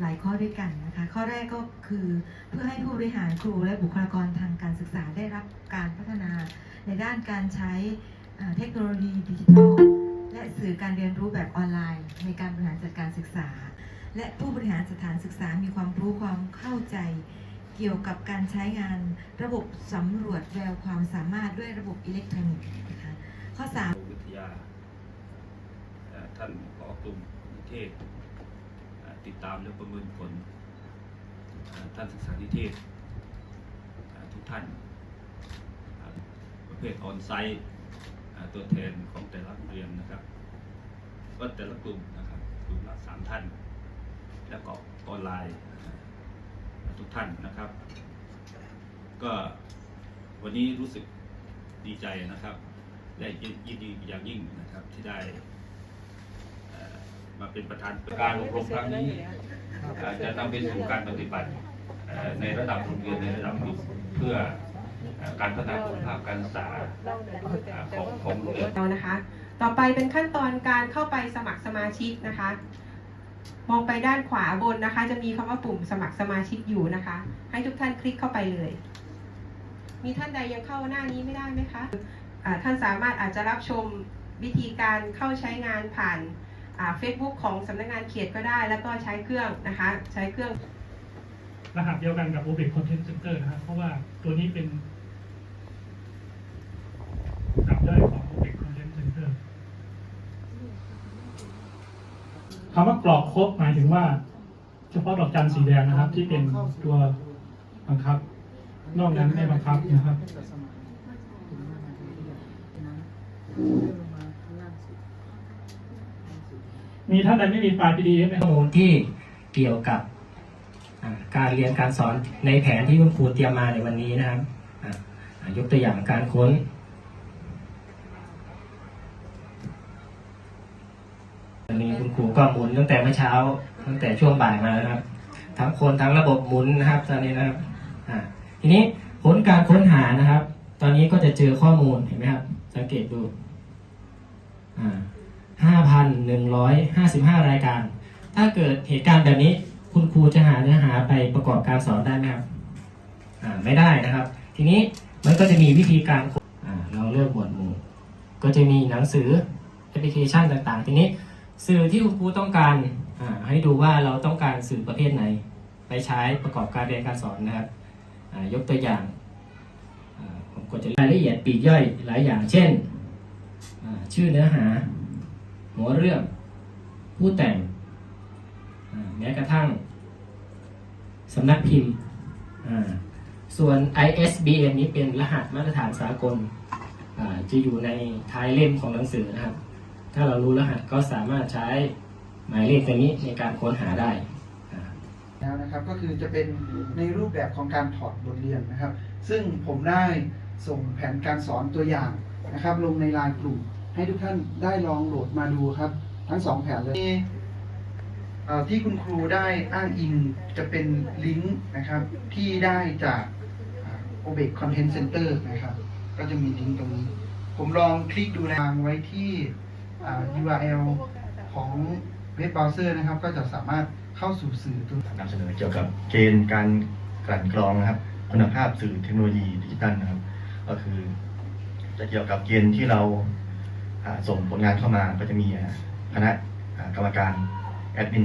หลายข้อด้วยกันนะคะ ข้อแรกก็คือเพื่อให้ผู้บริหารครูและบุคลากรทางการศึกษาได้รับการพัฒนาในด้านการใช้เทคโนโลยีดิจิทัลและสื่อการเรียนรู้แบบออนไลน์ ในการบริหารจัดการศึกษา และผู้บริหารสถานศึกษามีความรู้ความเข้าใจ เกี่ยวกับการใช้งานระบบสำรวจแววความสามารถด้วยระบบอิเล็กทรอนิกส์นะคะข้อ3วิทยาท่านผอกลุ่มนิเทศ ติดตามและประเมินผลท่านศึกษานิเทศทุกท่าน ประเภทออนไซต์ตัวแทนของแต่ละโรงเรียนนะครับก็แต่ละกลุ่มนะครับกลุ่มละสามท่าน แล้วก็ออนไลน์ทุกท่านนะครับ ก็วันนี้รู้สึกดีใจนะครับ และยินดีอย่างยิ่งนะครับที่ได้ มาเป็นประธานการอบรมครั้งนี้จะนำไปสู่การปฏิบัติในระดับโรงเรียนในระดับกลุ่มเพื่อการพัฒนาคุณภาพการศึกษาของของโรงเรียนเรานะคะ ต่อไปเป็นขั้นตอนการเข้าไปสมัครสมาชิกนะคะ มองไปด้านขวาบนนะคะ จะมีคำว่าปุ่มสมัครสมาชิกอยู่นะคะ ให้ทุกท่านคลิกเข้าไปเลย มีท่านใดยังเข้าหน้านี้ไม่ได้ไหมคะอ่าท่านสามารถอาจจะรับชมวิธีการเข้าใช้งานผ่าน เฟซบุ๊กของสำนักงานเขตก็ได้ แล้วก็ใช้เครื่องนะคะ ใช้เครื่อง รหัสเดียวกันกับ OPEC Content Center นะครับเพราะว่าตัวนี้เป็นดับย่อยของ OPEC Content Center คำว่ากรอกครบหมายถึงว่า เฉพาะดอกจันสีแดงนะครับ ที่เป็นตัวบังคับ นอกนั้นไม่บังคับนะครับ มีท่านใดไม่มีไฟล์ PDF ไหมข้อมูลที่เกี่ยวกับการเรียนการสอนในแผนที่คุณครูเตรียมมาในวันนี้นะครับยกตัวอย่างการค้น วันนี้คุณครูก็หมุนตั้งแต่เมื่อเช้า ตั้งแต่ช่วงบ่ายมานะครับ ทั้งคนทั้งระบบหมุนนะครับตอนนี้นะครับทีนี้ผลการค้นหานะครับ ตอนนี้ก็จะเจอข้อมูลเห็นไหมครับ สังเกตดูอ่า 5,155 รายการ ถ้าเกิดเหตุการณ์แบบนี้คุณครูจะหาเนื้อหาไปประกอบการสอนได้ไหมครับไม่ได้นะครับ ทีนี้มันก็จะมีวิธีการค้นอ่าเราเลือกหมวดหมู่ ก็จะมีหนังสือแอปพลิเคชันต่างๆ ทีนี้สื่อที่คุณครูต้องการให้ดูว่าเราต้องการสื่อประเภทไหน ไปใช้ประกอบการเรียนการสอนนะครับยกตัวอย่างผมก็จะรายละเอียดปีกย่อยหลายอย่าง เช่น ชื่อเนื้อหา หัวเรื่อง ผู้แต่ง แม้กระทั่งสำนักพิมพ์ ส่วน ISBN นี้เป็นรหัสมาตรฐานสากล จะอยู่ในท้ายเล่มของหนังสือนะครับ ถ้าเรารู้รหัสก็สามารถใช้หมายเลขตัวนี้ในการค้นหาได้แล้วนะครับก็คือจะเป็นในรูปแบบของการถอดบทเรียนนะครับ ซึ่งผมได้ส่งแผนการสอนตัวอย่างนะครับ ลงในไลน์กลุ่ม ให้ทุกท่านได้ลองโหลดมาดูครับ ทั้งสองแผนเลยเอ่อที่คุณครูได้อ้างอิงจะเป็นลิงก์นะครับที่ได้จากโอเบกคอนเทนต์เซ็นเตอร์นะครับ ก็จะมีลิงก์ตรงนี้ ผมลองคลิกดูทางไว้ที่อ่า URL ของเว็บเบราว์เซอร์นะครับ ก็จะสามารถเข้าสู่สื่อตัวนำเสนอเกี่ยวกับเกณฑ์การกลั่นกรองนะครับ คุณภาพสื่อเทคโนโลยีดิจิตัลนะครับ ก็คือจะเกี่ยวกับเกณฑ์ที่เราอ่า ส่งผลงานเข้ามาก็จะมีคณะกรรมการแอดมิน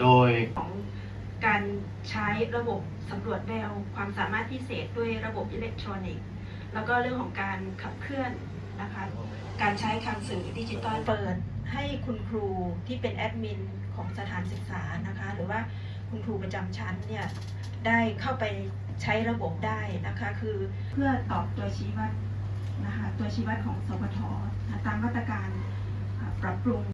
โดยของการใช้ระบบสำรวจแววความสามารถพิเศษด้วยระบบอิเล็กทรอนิกส์ แล้วก็เรื่องของการขับเคลื่อนนะคะการใช้คำสื่อดิจิตอลเปิดให้คุณครูที่เป็นแอดมินของสถานศึกษานะคะหรือว่า คุณครูประจำชั้นเนี่ยได้เข้าไปใช้ระบบได้นะคะ คือเพื่อตอบตัวชี้วัดนะคะตัวชี้วัดของสพทตามมาตรการปรับปรุง